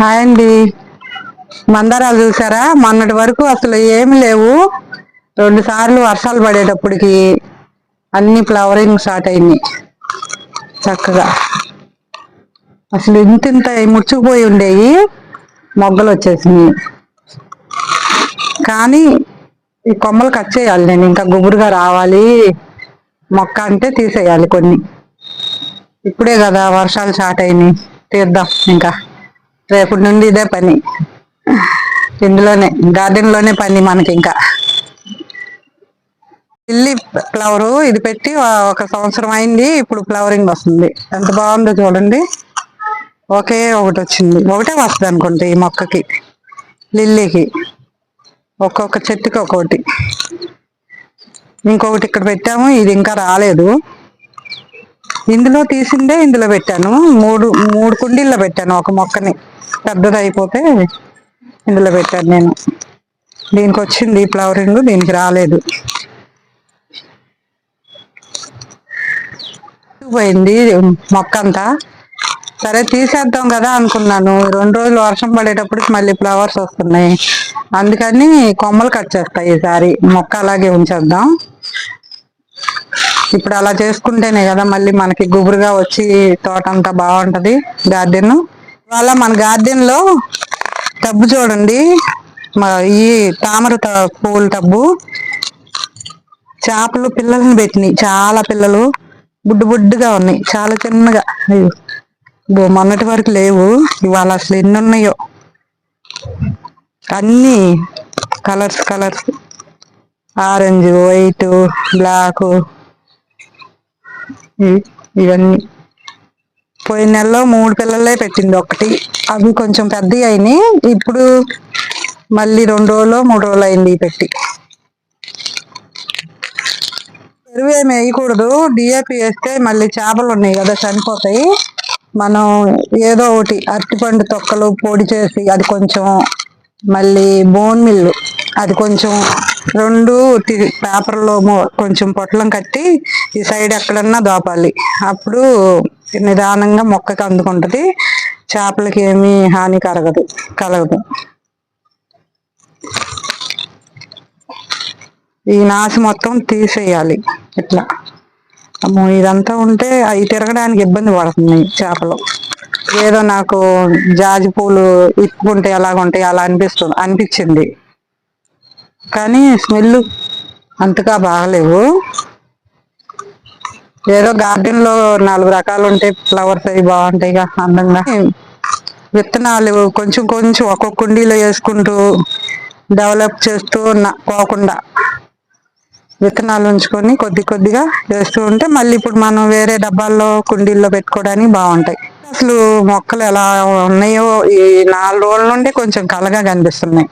Hi అండి. మందారాలు చూసారా? మొన్నటి వరకు అసలు ఏమి లేవు. రెండు సార్లు వర్షాలు పడేటప్పటికి అన్ని ఫ్లవరింగ్ స్టార్ట్ అయింది. చక్కగా. అసలు ఇంత ఇంత ముచ్చుకుపోయి ఉండేవి మొగ్గలు వచ్చేసినాయి. కానీ ఈ కొమ్మలు కట్ చేయాలి నేను. ఇంకా గుబురుగా రావాలి. మొక్క అంటే తీసేయాలి కొన్ని. ఇప్పుడే కదా వర్షాలు స్టార్ట్ అయినాయి. తీద్దాం ఇంకా. రేపటి నుండి ఇదే పని. ఇందులోనే గార్డెన్లోనే పని మనకి ఇంకా లిల్లీ ఫ్లవర్ ఇది పెట్టి ఒక సంవత్సరం అయింది ఇప్పుడు ఫ్లవరింగ్ వస్తుంది. ఎంత బాగుందో చూడండి. ఒకే ఒకటి వచ్చింది. ఒకటే వస్తుంది అనుకుంటే ఈ మొక్కకి లిల్లీకి. ఒక్కొక్క చెట్టుకి ఒక్కొక్కటి ఇంకొకటి ఇక్కడ పెట్టాము ఇది ఇంకా రాలేదు. ఇందులో తీసిందే ఇందులో పెట్టాను. మూడు మూడు కుండీల్లో పెట్టాను ఒక మొక్కని. పెద్దది అయిపోతే ఇందులో పెట్టాను నేను. దీనికి వచ్చింది ఫ్లవరింగ్ దీనికి రాలేదు. పోయింది మొక్క అంతా సరే తీసేద్దాం కదా అనుకున్నాను. రెండు రోజులు వర్షం పడేటప్పటికి మళ్ళీ ఫ్లవర్స్ వస్తున్నాయి. అందుకని కొమ్మలు కట్ చేస్తాయి ఈసారి. మొక్క అలాగే ఉంచేద్దాం. ఇప్పుడు అలా చేసుకుంటేనే కదా మళ్ళీ మనకి గుబురుగా వచ్చి తోట అంతా బాగుంటది గార్డెన్ ఇవాళ మన గార్డెన్లో టబ్బు చూడండి. ఈ తామర పూల టబ్బు. చేపలు పిల్లల్ని పెట్టినాయి. చాలా పిల్లలు బుడ్డు బుడ్డుగా ఉన్నాయి. చాలా చిన్నగా. మొన్నటి వరకు లేవు. ఇవాళ అసలు ఎన్ని ఉన్నాయో. అన్ని colours colours orange white black ఇవన్నీ. పోయిన నెలలో మూడు పిల్లలే పెట్టింది ఒకటి. అవి కొంచెం పెద్ద అయినాయి. ఇప్పుడు మళ్ళీ రెండు రోజులు మూడు రోజులు అయింది పెట్టి. ఎరువు ఏమి వేయకూడదు. డిఏపి వేస్తే మళ్ళీ చేపలు ఉన్నాయి కదా చనిపోతాయి. మనం ఏదో ఒకటి అరటిపండు తొక్కలు పొడి చేసి అది కొంచెం మళ్ళీ బోన్ మిల్లు. అది కొంచెం రెండు పేపర్లో కొంచెం పొట్లం కట్టి ఈ సైడ్ ఎక్కడన్నా దోపాలి. అప్పుడు నిదానంగా మొక్కకి అందుకుంటది. చేపలకి ఏమీ హాని కలగదు కలగదు. ఈ నాసు మొత్తం తీసేయాలి ఇట్లా. అమ్మో ఇదంతా ఉంటే అవి తిరగడానికి ఇబ్బంది పడుతుంది చేపలు. ఏదో నాకు జాజి పూలు ఇప్పుకుంటే ఎలాగుంటాయి అలా అనిపిస్తుంది అనిపించింది. కానీ స్మెల్ అంతగా బాగలేవు. ఏదో గార్డెన్లో నాలుగు రకాలు ఉంటాయి ఫ్లవర్స్ అవి బాగుంటాయి అందంగా. విత్తనాలు కొంచెం కొంచెం ఒక్కొక్క కుండీలో వేసుకుంటూ డెవలప్ చేస్తూ ఉన్న పోకుండా విత్తనాలు ఉంచుకొని కొద్ది కొద్దిగా వేస్తూ ఉంటే మళ్ళీ ఇప్పుడు మనం వేరే డబ్బాల్లో కుండీల్లో పెట్టుకోవడానికి బాగుంటాయి. అసలు మొక్కలు ఎలా ఉన్నాయో ఈ నాలుగు రోజుల నుండి కొంచెం కలగా కనిపిస్తున్నాయి.